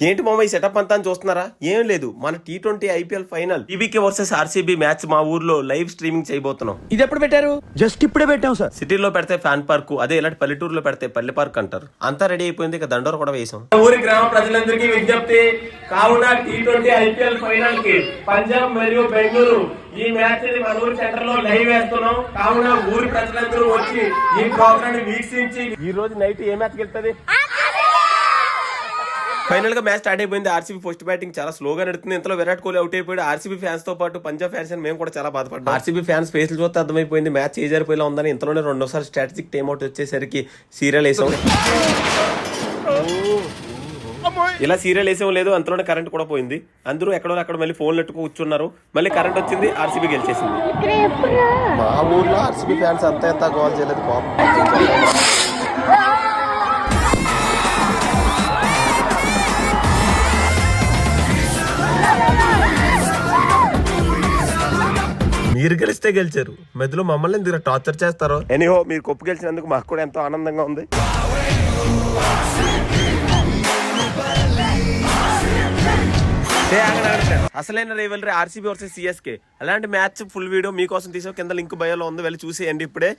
ఏంటి మామ ఈ సెటప్ అంతా అని చూస్తున్నారా? ఏం లేదు. మన T twenty IPL final TBK versus RCB match మా ఊర్లో లైవ్ స్ట్రీమింగ్ చేయబోతున్నాం. ఇది ఎప్పుడు పెట్టారు? జస్ట్ ఇప్పుడే పెట్టాం సార్ సిటీలో పెడితే ఫ్యాన్ పార్క్ అదే ఇలాంటి పల్లెటూరులో పెడితే పల్లె పార్క్ అంటారు. అంతా రెడీ అయిపోయింది ఇక దండోర కూడా వేసాం. ఊరి గ్రామ ప్రజలందరికీ విజ్ఞప్తి కావున టీ ట్వంటీ ఐపీఎల్ ఫైనల్కి పంజాబ్ మరియు బెంగళూరు ఈ మ్యాచ్ని మన ఊరి సెంటర్లో లైవ్ వేస్తున్నాం. కావున ఊరి ప్రజలందరూ వచ్చి ఈ ప్రోగ్రామ్ వీక్షించి ఈ రోజు నైట్ ఏ మ్యాచ్ గెలుస్తుంది ఫైనల్గా మ్యాచ్ స్టార్ట్ అయిపోయింది. ఆర్సీబీ ఫస్ట్ బ్యాటింగ్ చాలా స్లోగా నడుతుంది ఇంతలో విరాట్ కోహ్లీ అవుట్ అయిపోయాడు. ఆర్సీబీ ఫ్యాన్స్తో పాటు పంజాబ్ ఫ్యాన్స్ అని మేము కూడా చాలా బాధపడ్డాం. ఆర్సీబీ ఫ్యాన్స్ ఫేస్లు చూస్తే అర్థమైపోయింది. మ్యాచ్ ఏ జరిపోయేలా ఉందని ఇంతలోనే రెండోసారి స్ట్రాటజిక్ టైమ్ అవుట్ వచ్చేసరికి సీరియల్ వేసాం. ఇలా సీరియల్ వేసాం లేదు అంతలోనే కరెంట్ కూడా పోయింది. అందరూ ఎక్కడో అక్కడ మళ్ళీ ఫోన్లు పెట్టుకు కూర్చున్నారు. మళ్ళీ కరెంట్ వచ్చింది ఆర్సీబీ గెలిచేసింది. మా ఊర్లో ఆర్సీబీ ఫ్యాన్స్ అంత ఎంత గోల్ చేయలేదు పాపం మీరు గెలిస్తే గెలిచారు. మధ్యలో మమ్మల్ని ఎందుకు టార్చర్ చేస్తారు? ఎనీహో మీరు కొప్పు గెలిచినందుకు మాకు కూడా ఎంతో ఆనందంగా ఉంది. అసలైన రైవలరీ ఆర్సీబీ వర్సెస్ సిఎస్కే అలాంటి మ్యాచ్ ఫుల్ వీడియో మీకోసం తీసాం కింద లింక్ బయోలో ఉంది. వెళ్ళి చూసేయండి ఇప్పుడే.